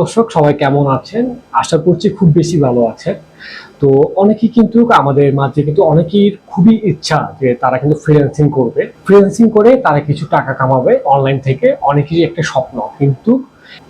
দর্শক, সবাই কেমন আছেন? আশা করছি খুব বেশি ভালো আছেন। তো অনেকেই কিন্তু আমাদের মাঝে কিন্তু অনেকের খুবই ইচ্ছা যে তারা কিন্তু ফ্রিল্যান্সিং করবে। ফ্রিল্যান্সিং করে তারা কিছু টাকা কামাবে অনলাইন থেকে, অনেকেরই একটা স্বপ্ন। কিন্তু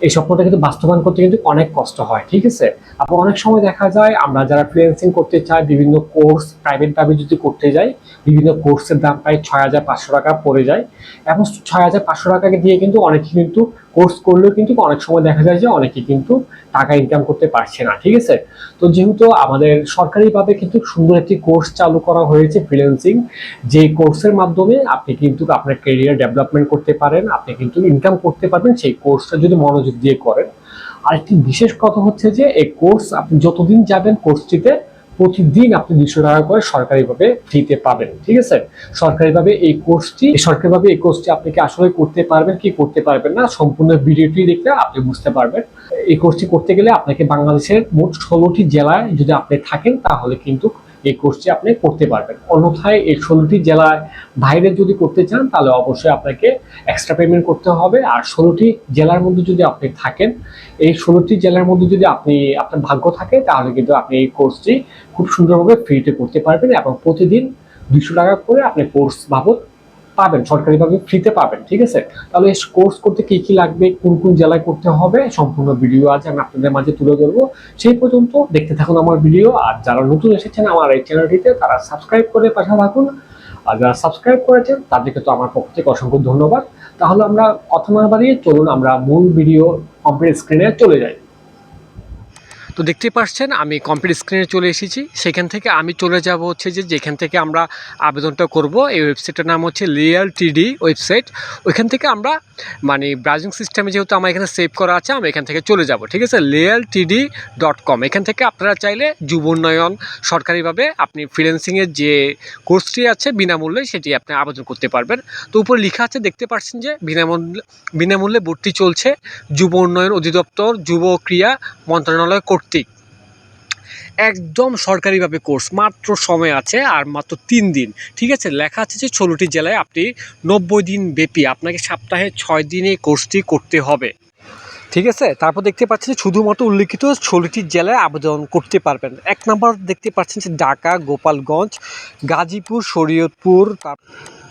এই স্বপ্নটা কিন্তু বাস্তবায়ন করতে কিন্তু অনেক কষ্ট হয়, ঠিক আছে? আবার অনেক সময় দেখা যায়, আমরা যারা ফ্রিল্যান্সিং করতে চাই, বিভিন্ন কোর্স প্রাইভেট ভাবে যদি করতে যাই, বিভিন্ন কোর্সের দাম প্রায় ছয় হাজার পাঁচশো টাকা পড়ে যায়। এবং ছয় হাজার পাঁচশো টাকাকে দিয়ে কিন্তু অনেকে কিন্তু কোর্স করলেও কিন্তু অনেক সময় দেখা যায় যে অনেকে কিন্তু টাকা ইনকাম করতে পারছে না, ঠিক আছে? তো যেহেতু আমাদের সরকারিভাবে কিন্তু সুন্দর একটি কোর্স চালু করা হয়েছে ফ্রিল্যান্সিং যে কোর্সের মাধ্যমে আপনি কিন্তু আপনার ক্যারিয়ার ডেভেলপমেন্ট করতে পারেন, আপনি কিন্তু ইনকাম করতে পারবেন, সেই কোর্সটা যদি মনোযোগ দিয়ে করেন। আরেকটি বিশেষ কথা হচ্ছে যে, এই কোর্স আপনি যতদিন যাবেন কোর্সটিতে প্রতিদিন আপনি দুশো টাকা করে সরকারিভাবে ফ্রিতে পাবেন ঠিক আছে? সরকারিভাবে এই কোর্সটি সরকারিভাবে এই কোর্সটি আপনি কি আসলে করতে পারবেন, কি করতে পারবেন না, সম্পূর্ণ ভিডিওটি দেখলে আপনি বুঝতে পারবেন। এই কোর্সটি করতে গেলে আপনাকে বাংলাদেশের মোট ষোলোটি জেলায় যদি আপনি থাকেন, তাহলে কিন্তু এই কোর্সটি আপনি করতে পারবেন। অন্যথায় এই ষোলোটি জেলায় বাইরে যদি করতে চান, তাহলে অবশ্যই আপনাকে এক্সট্রা পেমেন্ট করতে হবে। আর ষোলোটি জেলার মধ্যে যদি আপনি থাকেন, এই ষোলোটি জেলার মধ্যে যদি আপনি, আপনার ভাগ্য থাকে, তাহলে কিন্তু আপনি এই কোর্সটি খুব সুন্দরভাবে ফ্রিতে করতে পারবেন এবং প্রতিদিন দুশো টাকা করে আপনি কোর্স বাবদ পাবেন, সরকারিভাবে ফ্রিতে পাবেন, ঠিক আছে? তাহলে কোর্স করতে কি কি লাগবে, কোন কোন জেলায় করতে হবে, সম্পূর্ণ ভিডিও আছে, আমি আপনাদের মাঝে তুলে ধরবো। সেই পর্যন্ত দেখতে থাকুন আমার ভিডিও আর যারা নতুন এসেছেন আমার এই চ্যানেলটিতে তারা সাবস্ক্রাইব করে পাশে থাকুন। আর যারা সাবস্ক্রাইব করেছেন, তাদেরকে তো আমার পক্ষ থেকে অসংখ্য ধন্যবাদ। তাহলে আমরা কথা না বাড়িয়ে চলুন, আমরা মূল ভিডিও কমপ্লিট স্ক্রিনে চলে যাই। তো দেখতে পাচ্ছেন, আমি কম্পিউটার স্ক্রিনে চলে এসেছি। সেখান থেকে আমি চলে যাব হচ্ছে যে যেখান থেকে আমরা আবেদনটা করব, এই ওয়েবসাইটের নাম হচ্ছে লিয়াল টিডি ওয়েবসাইট ওইখান থেকে আমরা মানে ব্রাউজিং সিস্টেমে যেহেতু আমার এখানে সেভ করা আছে, আমি এখান থেকে চলে যাব, ঠিক আছে? লিয়াল টিডি ডট কম এখান থেকে আপনারা চাইলে যুব উন্নয়ন সরকারিভাবে আপনি ফ্রিল্যান্সিংয়ের যে কোর্সটি আছে, বিনামূল্যে সেটি আপনি আবেদন করতে পারবেন। তো উপরে লেখা আছে, দেখতে পাচ্ছেন যে বিনামূল্যে বিনামূল্যে ভর্তি চলছে যুব উন্নয়ন অধিদপ্তর যুব ক্রিয়া মন্ত্রণালয় কর্তৃক। একদম সরকারিভাবে কোর্স মাত্র সময় আছে আর মাত্র তিন দিন। ঠিক আছে? লেখা আছে যে ষোলোটি জেলায় আপনি নব্বই দিন ব্যাপী আপনাকে সপ্তাহে ছয় দিনে কোর্সটি করতে হবে। ঠিক আছে? তারপর দেখতে পাচ্ছেন যে শুধুমাত্র উল্লিখিত ষোলোটি জেলায় আবেদন করতে পারবেন। এক নম্বর দেখতে পাচ্ছেন যে ঢাকা, গোপালগঞ্জ, গাজীপুর, শরীয়তপুর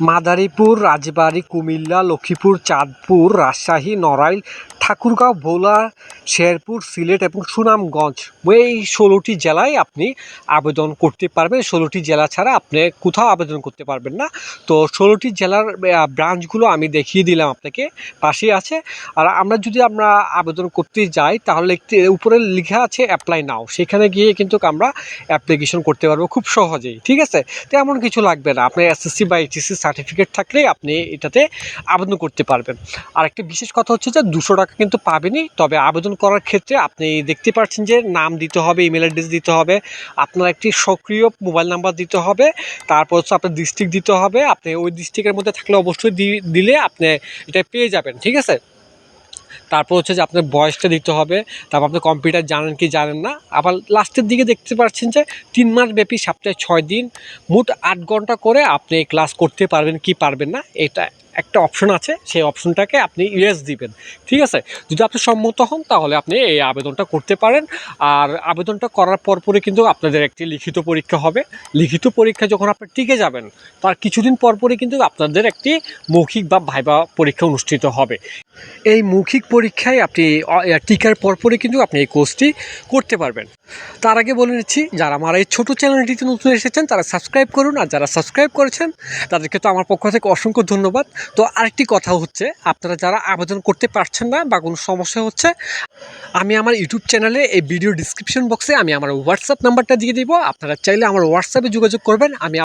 মাদারীপুর, রাজবাড়ী, কুমিল্লা, লক্ষ্মীপুর, চাঁদপুর, রাজশাহী, নড়াইল, ঠাকুরগাঁও, ভোলা, শেরপুর, সিলেট এবং সুনামগঞ্জ। এই ষোলোটি জেলায় আপনি আবেদন করতে পারবেন। ষোলোটি জেলা ছাড়া আপনি কোথাও আবেদন করতে পারবেন না। তো ষোলোটি জেলার ব্রাঞ্চগুলো আমি দেখিয়ে দিলাম আপনাকে। পাশেই আছে। আর আমরা যদি আমরা আবেদন করতে যাই, তাহলে উপরে লেখা আছে অ্যাপ্লাই নাও সেখানে গিয়ে কিন্তু আমরা অ্যাপ্লিকেশন করতে পারব খুব সহজেই। ঠিক আছে? তেমন কিছু লাগবে না। আপনার এসএসসি বা এইচএসসি সার্টিফিকেট থাকলে আপনি এটাতে আবেদন করতে পারবেন। আর একটা বিশেষ কথা হচ্ছে যে দুশো টাকা কিন্তু পাবেনই, তবে আবেদন করার ক্ষেত্রে আপনি দেখতে পাচ্ছেন যে নাম দিতে হবে ইমেল অ্যাড্রেস দিতে হবে, আপনার একটি সক্রিয় মোবাইল নাম্বার দিতে হবে, তারপর হচ্ছে আপনার ডিস্ট্রিক্ট দিতে হবে, আপনি ওই ডিস্ট্রিক্টের মধ্যে থাকলে অবশ্যই দিলে আপনি এটা পেয়ে যাবেন, ঠিক আছে? তারপর হচ্ছে যে আপনার বয়সটা দিতে হবে, তারপর আপনি কম্পিউটার জানেন কি জানেন না, আবার লাস্টের দিকে দেখতে পাচ্ছেন যে তিন মাস ব্যাপী সপ্তাহে ছয় দিন, মোট আট ঘণ্টা করে আপনি ক্লাস করতে পারবেন কি পারবেন না, এটা একটা অপশন আছে, সেই অপশনটাকে আপনি ইয়েস দিবেন। ঠিক আছে? যদি আপনি সম্মত হন, তাহলে আপনি এই আবেদনটা করতে পারেন। আর আবেদনটা করার পরপরই কিন্তু আপনাদের একটি লিখিত পরীক্ষা হবে। লিখিত পরীক্ষা যখন আপনি টিকে যাবেন, তার কিছুদিন পরপরই কিন্তু আপনাদের একটি মৌখিক বা ভাইবা পরীক্ষা অনুষ্ঠিত হবে। এই মৌখিক পরীক্ষায় আপনি টিকার পরপরই কিন্তু আপনি এই কোর্সটি করতে পারবেন। তার আগে বলে নিচ্ছি, যারা আমার এই ছোটো চ্যানেলটিতে নতুন এসেছেন, তারা সাবস্ক্রাইব করুন। আর যারা সাবস্ক্রাইব করেছেন, তাদেরকে তো আমার পক্ষ থেকে অসংখ্য ধন্যবাদ। তো আরেকটি কথা হচ্ছে, আপনারা যারা আবেদন করতে পারছেন না বা কোনো সমস্যা হচ্ছে, আমি আমার ইউটিউব চ্যানেলে এই ভিডিও ডিসক্রিপশন বক্সে আমি আমার হোয়াটসঅ্যাপ নাম্বারটা দিয়ে দিব। আপনারা চাইলে আমার হোয়াটসঅ্যাপে যোগাযোগ করবেন। আমি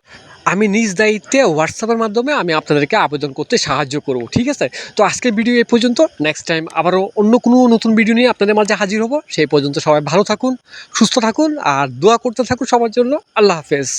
আমি নিজ দায়িত্বে হোয়াটসঅ্যাপের মাধ্যমে আমি আপনাদেরকে আবেদন করতে সাহায্য করব, ঠিক আছে? তো আজকের ভিডিও এই পর্যন্ত। নেক্সট টাইম আবারও অন্য কোনো নতুন ভিডিও নিয়ে আপনাদের মাঝে হাজির হব। সেই পর্যন্ত সবাই ভালো থাকুন, সুস্থ থাকুন, আর দোয়া করতে থাকুন সবার জন্য। আল্লাহ হাফেজ।